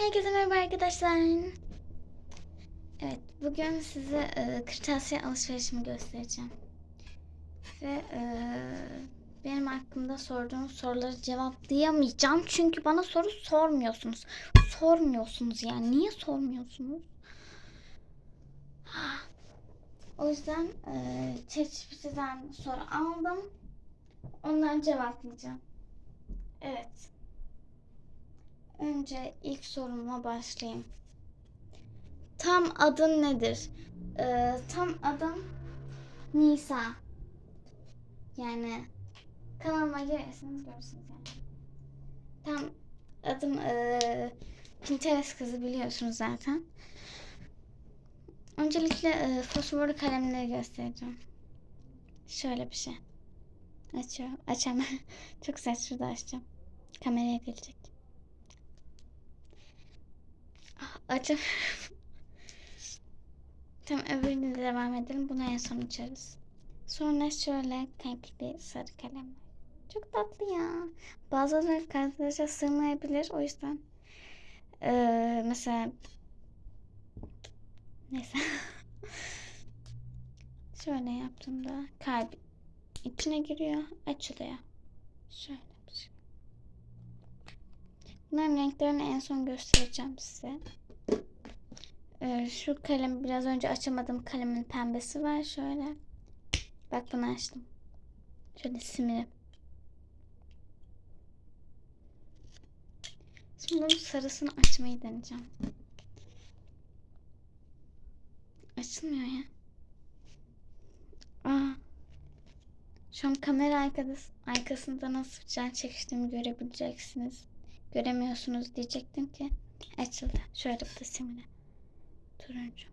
Herkese merhaba arkadaşlar. Evet, bugün size e, kırtasiye alışverişimi göstereceğim. Ve e, benim hakkımda sorduğunuz soruları cevaplayamayacağım. Çünkü bana soru sormuyorsunuz. Sormuyorsunuz yani. Niye sormuyorsunuz? O yüzden e, ChatGPT'den soru aldım. Onları cevaplayacağım. Evet. Önce ilk soruma başlayayım. Tam adın nedir? Ee, tam adım Nisa. Yani kanalıma girerseniz görürsünüz yani. Tam adım ee, Pinterest kızı biliyorsunuz zaten. Öncelikle ee, fosforlu kalemleri göstereceğim. Şöyle bir şey. Açıyorum. Açamam. Çok güzel şurada açacağım. Kameraya gelecek. Acım. tamam öbürüne de devam edelim. Bunu en son açarız. Sonra şöyle kalpli sarı kalem var. Çok tatlı ya. Bazıları arkadaşlar sığmayabilir. O yüzden ee, mesela neyse şöyle yaptığımda kalp içine giriyor. Açılıyor. Şöyle şey. Bunların renklerini en son göstereceğim size. Ee, şu kalem biraz önce açamadığım kalemin pembesi var şöyle. Bak bunu açtım. Şöyle simiri. Şimdi bunun sarısını açmayı deneyeceğim. Açılmıyor ya. Aa. Şu an kamera arkası, arkasında nasıl can çekiştiğimi görebileceksiniz. Göremiyorsunuz diyecektim ki açıldı. Şöyle bu da simine. Turuncu.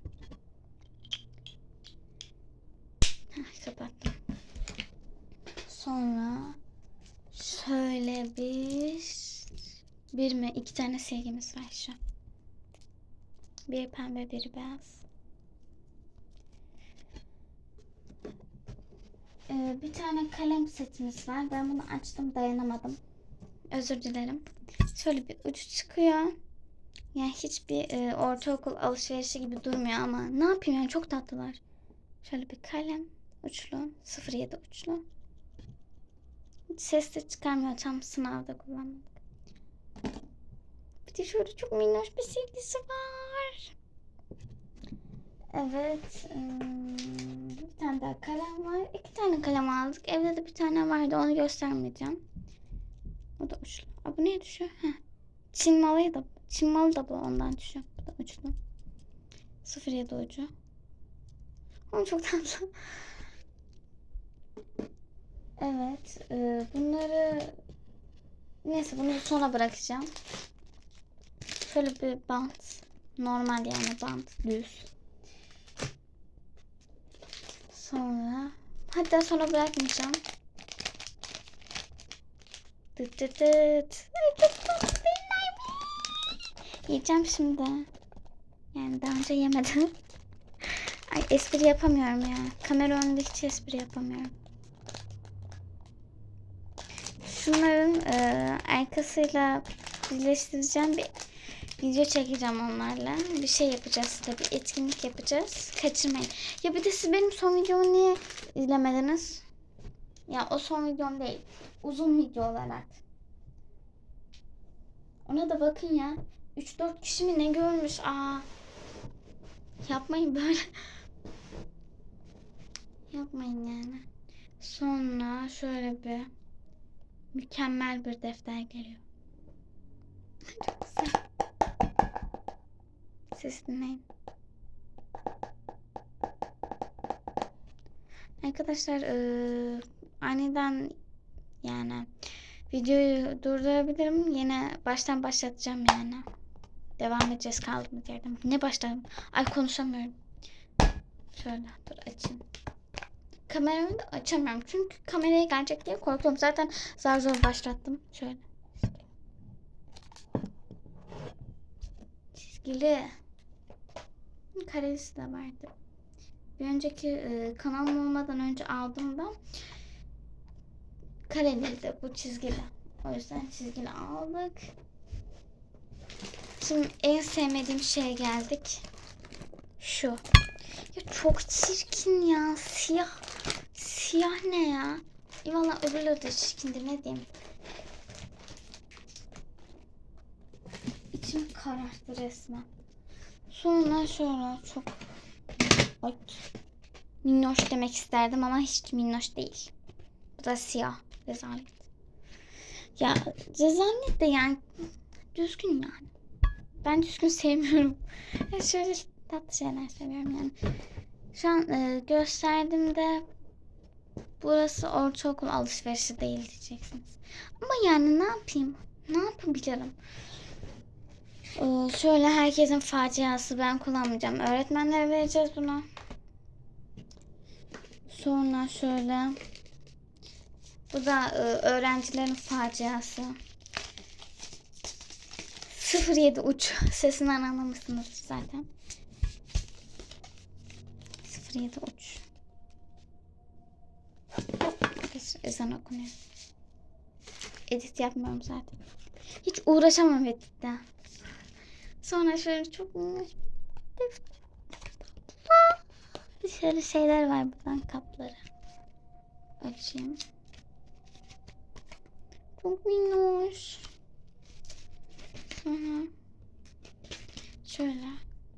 Heh, kapattım. Sonra şöyle bir bir mi iki tane silgimiz var şu an. Bir pembe bir beyaz. Ee, bir tane kalem setimiz var. Ben bunu açtım dayanamadım. Özür dilerim. Şöyle bir ucu çıkıyor. Yani hiçbir e, ortaokul alışverişi gibi durmuyor ama ne yapayım yani çok tatlılar. Şöyle bir kalem uçlu 07 uçlu. Hiç ses de çıkarmıyor tam sınavda kullanmadık. Bir de şöyle çok minnoş bir silgisi var. Evet. Bir tane daha kalem var. İki tane kalem aldık. Evde de bir tane vardı. Onu göstermeyeceğim. O da uçlu. Aa, bu niye düşüyor? Heh. Çin malıyı da Çin da bu ondan düşüyor. Bu da uçlu. 07 ucu. Ama çok tatlı. Evet. e, bunları neyse bunu sona bırakacağım. Şöyle bir bant. Normal yani bant. Düz. Sonra hatta sonra bırakmayacağım. Dıt dıt dıt. Ay çok tatlı değiller mi? Yiyeceğim şimdi. Yani daha önce yemedim. Ay espri yapamıyorum ya. Kamera önünde hiç espri yapamıyorum. Şunların e, arkasıyla birleştireceğim bir video çekeceğim onlarla. Bir şey yapacağız tabii. Etkinlik yapacağız. Kaçırmayın. Ya bir de siz benim son videomu niye izlemediniz? Ya o son videom değil. Uzun video olarak. Ona da bakın ya. 3-4 kişi mi ne görmüş? Aa. Yapmayın böyle. Yapmayın yani. Sonra şöyle bir mükemmel bir defter geliyor. Çok güzel. Ses dinleyin. Arkadaşlar eee, aniden yani videoyu durdurabilirim. Yine baştan başlatacağım yani. Devam edeceğiz kaldığımız yerden. Ne başlayalım? Ay konuşamıyorum. Şöyle dur açayım. Kameramı da açamıyorum. Çünkü kameraya gelecek diye korkuyorum. Zaten zar zor başlattım. Şöyle. Çizgili. Karesi de vardı. Bir önceki e, kanalım olmadan önce aldığımda kareliydi bu çizgili. O yüzden çizgili aldık. Şimdi en sevmediğim şeye geldik. Şu. Ya çok çirkin ya. Siyah. Siyah ne ya? E valla öbürleri de çirkindir ne diyeyim. İçim kararttı resmen. Sonra şöyle çok Ay. minnoş demek isterdim ama hiç minnoş değil. Bu da siyah. Rezalet. Ya rezalet de yani düzgün yani. Ben düzgün sevmiyorum. Şöyle tatlı şeyler seviyorum yani. Şu an e, gösterdiğimde burası ortaokul alışverişi değil diyeceksiniz. Ama yani ne yapayım? Ne yapabilirim? Ee, şöyle herkesin faciası ben kullanmayacağım. Öğretmenlere vereceğiz bunu. Sonra şöyle. Bu da e, öğrencilerin faciası. 07 uç. Sesinden anlamışsınız zaten. 07 uç. Ezan okunuyor. Edit yapmıyorum zaten. Hiç uğraşamam editte. Sonra şöyle çok Şöyle şeyler var buradan kapları. Açayım. Çok minnoş. Sonra şöyle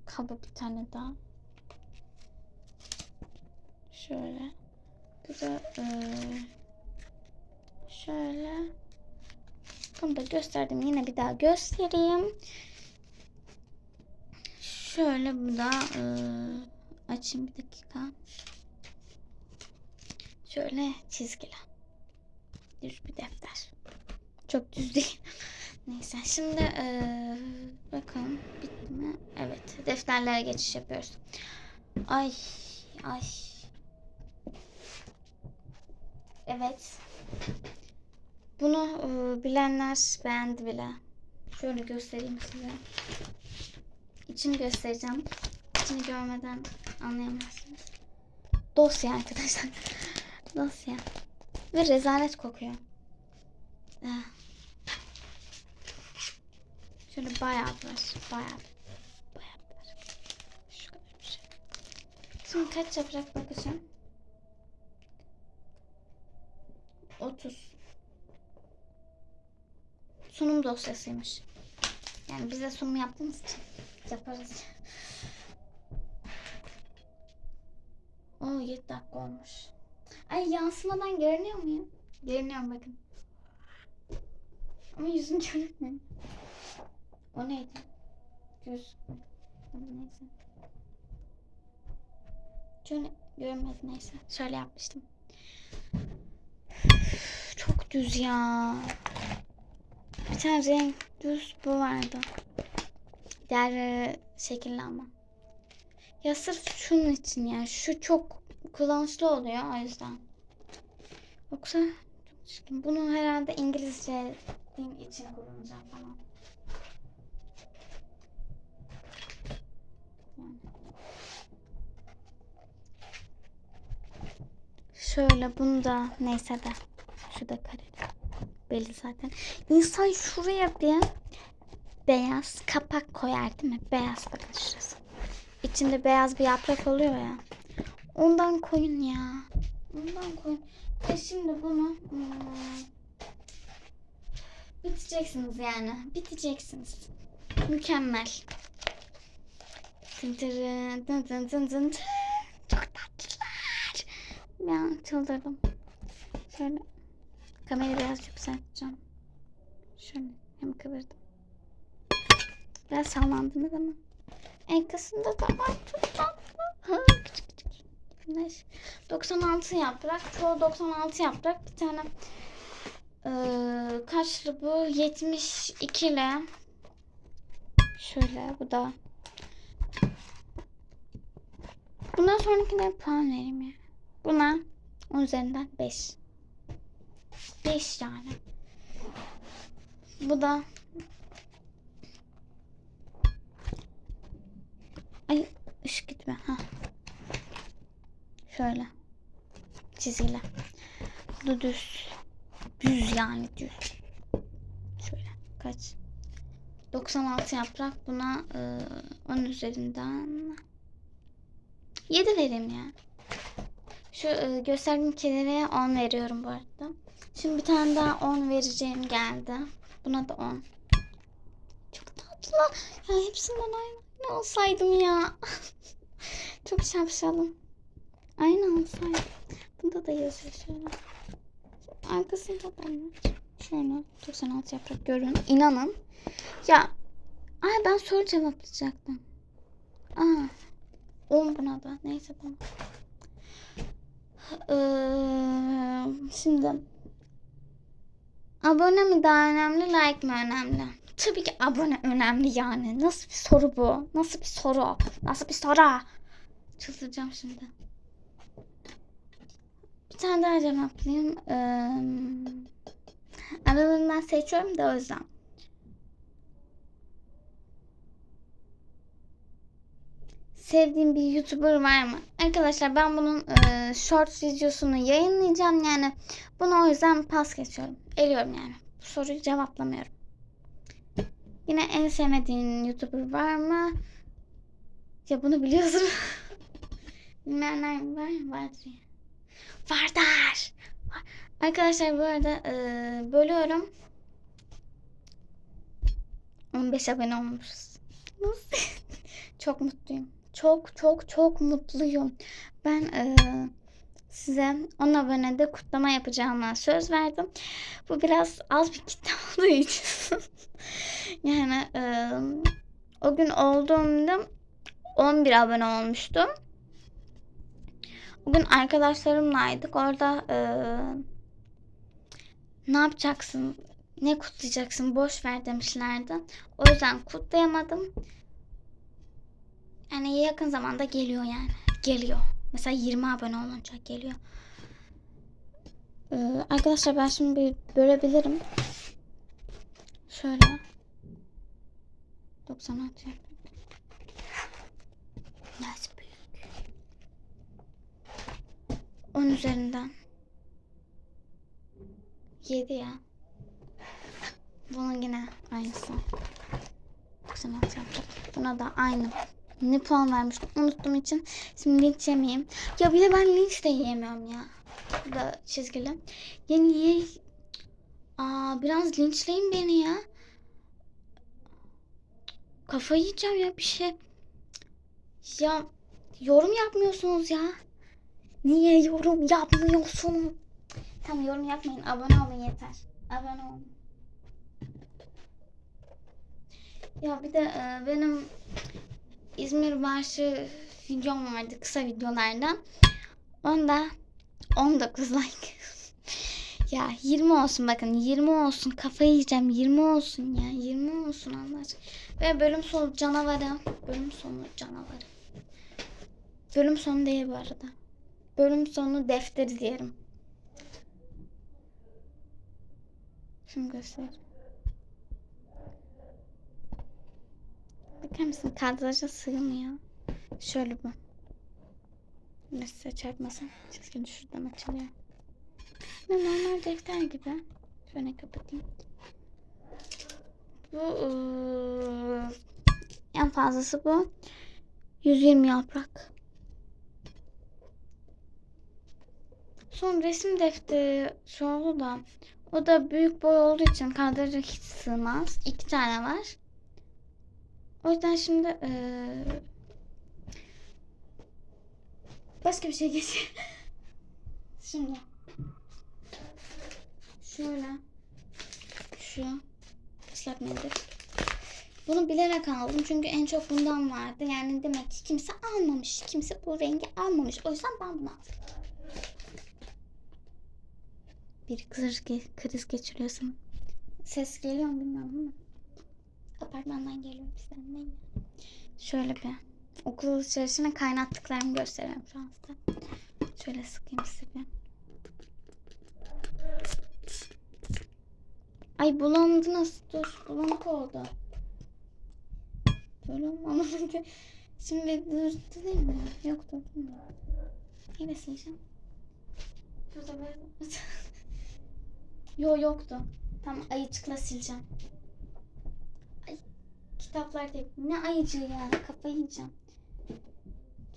kabı bir tane daha. Şöyle. Bu da eee, şöyle. Bunu da gösterdim. Yine bir daha göstereyim. Şöyle bu da eee, açayım bir dakika. Şöyle çizgili. Düz bir defter. Çok düz değil. Neyse şimdi eee bakalım bitti mi? Evet defterlere geçiş yapıyoruz. Ay ay. Evet. Bunu eee, bilenler beğendi bile. Şöyle göstereyim size. İçini göstereceğim. İçini görmeden anlayamazsınız. Dosya arkadaşlar. Dosya. Ve rezalet kokuyor. Eh. Şöyle bayağı var. Bayağı. Bayağı var. Şu kadar bir şey. Şimdi kaç yaprak bakacağım. 30. Sunum dosyasıymış. Yani bize sunum yaptığımız için yaparız. Oo 7 dakika olmuş. Ay yansımadan görünüyor muyum? Görünüyorum bakın. Ama yüzüm görünmüyor. O neydi? Göz. Neyse. Şöyle görünmedi neyse. Şöyle yapmıştım. Çok düz ya. Bir tane renk düz bu vardı. Diğer şekilli ama. Ya sırf şunun için yani. Şu çok kullanışlı oluyor o yüzden. Yoksa. Bunu herhalde İngilizce için kullanacağım falan. Şöyle bunu da neyse de. Şu da kare. Belli zaten. İnsan şuraya bir beyaz kapak koyar değil mi? Beyaz bakın şurası. İçinde beyaz bir yaprak oluyor ya. Ondan koyun ya. Ondan koyun. Ve şimdi bunu hmm, biteceksiniz yani. Biteceksiniz. Mükemmel. Tın tın tın tın tın. Çok tatlılar. Ya çıldırdım. Şöyle kamerayı biraz yükselteceğim. Şöyle hem kıvırdım. Biraz sallandınız ama. Arkasında da var çok tatlı. Ha, küçük küçük. Güneş. 96 yaprak. Çoğu 96 yaprak. Bir tane eee kaçlı bu? 72 ile şöyle bu da Bundan sonrakine puan vereyim ya. Buna 10 üzerinden 5. 5 yani. Bu da Ay ışık gitme. Ha. Şöyle. Çizgiler. Bu da düz. Düz yani düz. Şöyle. Kaç? 96 yaprak buna e, 10 üzerinden 7 vereyim ya. Şu e, gösterdiğim kedilere 10 veriyorum bu arada. Şimdi bir tane daha 10 vereceğim geldi. Buna da 10. Çok tatlı. Ya hepsinden aynı, aynı olsaydım ya. Çok şapşalım. Aynı olsaydım. Bunda da yazıyor şöyle. Arkasında da var. Şöyle 96 yaprak görün. İnanın. Ya ay ben soru cevaplayacaktım. Aa, 10 buna da. Neyse tamam. Ee, şimdi abone mi daha önemli, like mi önemli? Tabii ki abone önemli yani. Nasıl bir soru bu? Nasıl bir soru? Nasıl bir soru? Çıldıracağım şimdi. Bir tane daha cevaplayayım. Ee, aralarından seçiyorum da o yüzden. Sevdiğim bir YouTuber var mı? Arkadaşlar ben bunun e, short videosunu yayınlayacağım yani. Bunu o yüzden pas geçiyorum. Eliyorum yani. Bu soruyu cevaplamıyorum. Yine en sevmediğin YouTuber var mı? Ya bunu biliyorsun. Bilmeyenler var? Vardır ya. Vardır. Var. Arkadaşlar bu arada e, bölüyorum. 15 abone olmuşuz. Çok mutluyum. Çok çok çok mutluyum. Ben e, size 10 abonede kutlama yapacağıma söz verdim. Bu biraz az bir kitle olduğu için. yani e, o gün olduğumda 11 abone olmuştum. Bugün arkadaşlarımlaydık. Orada e, ne yapacaksın, ne kutlayacaksın boş ver demişlerdi. O yüzden kutlayamadım. Yani yakın zamanda geliyor yani. Geliyor. Mesela 20 abone olunca geliyor. Ee, arkadaşlar ben şimdi bir bölebilirim. Şöyle. 96 Nasıl büyük? 10 üzerinden. 7 ya. Bunun yine aynısı. 96 yapacak. Buna da aynı ne puan vermiştim unuttuğum için şimdi linç yemeyeyim. Ya bir de ben linç de yiyemiyorum ya. Bu da çizgili. Ya niye? Aa biraz linçleyin beni ya. Kafayı yiyeceğim ya bir şey. Ya yorum yapmıyorsunuz ya. Niye yorum yapmıyorsun? Tamam yorum yapmayın. Abone olun yeter. Abone olun. Ya bir de e, benim İzmir Marşı videom vardı kısa videolardan. Onda 19 like. ya 20 olsun bakın 20 olsun kafayı yiyeceğim 20 olsun ya 20 olsun Allah aşkına. Ve bölüm sonu canavarı. Bölüm sonu canavarı. Bölüm sonu değil bu arada. Bölüm sonu defteri diyelim. Şunu göster. Bakar mısın? Kadraja sığmıyor. Şöyle bu. Size çarpmasın. Çizgi şuradan açılıyor. Ne normal defter gibi. Şöyle kapatayım. Bu en fazlası bu. 120 yaprak. Son resim defteri şu oldu da o da büyük boy olduğu için kadraja hiç sığmaz. İki tane var. O yüzden şimdi ee, başka bir şey geç. şimdi şöyle şu ıslak mendil. Bunu bilerek aldım çünkü en çok bundan vardı. Yani demek ki kimse almamış. Kimse bu rengi almamış. O yüzden ben bunu aldım. Bir kriz, kriz geçiriyorsun. Ses geliyor mu bilmiyorum ama. Apartmandan geliyorum bizden değil Şöyle bir okul içerisine kaynattıklarımı gösteriyorum şu an size. Şöyle sıkayım size. Ay bulandı nasıl? Dur bulanık oldu. Böyle olmamalı. Şimdi durdu değil mi? Yok mu? Neyle sileceğim? Burada böyle. Yo yoktu. Tamam ayıcıkla sileceğim. Kitaplar değil. Ne ayıcı ya. Kafayı.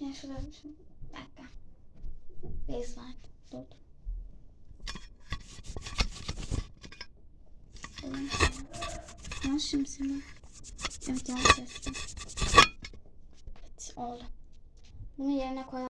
Gel şurada bir şey. Bir dakika. Bez var. Doldur. Yanlış şimdi seni. Evet yanlış yaptım. Evet oldu. Bunu yerine koyalım.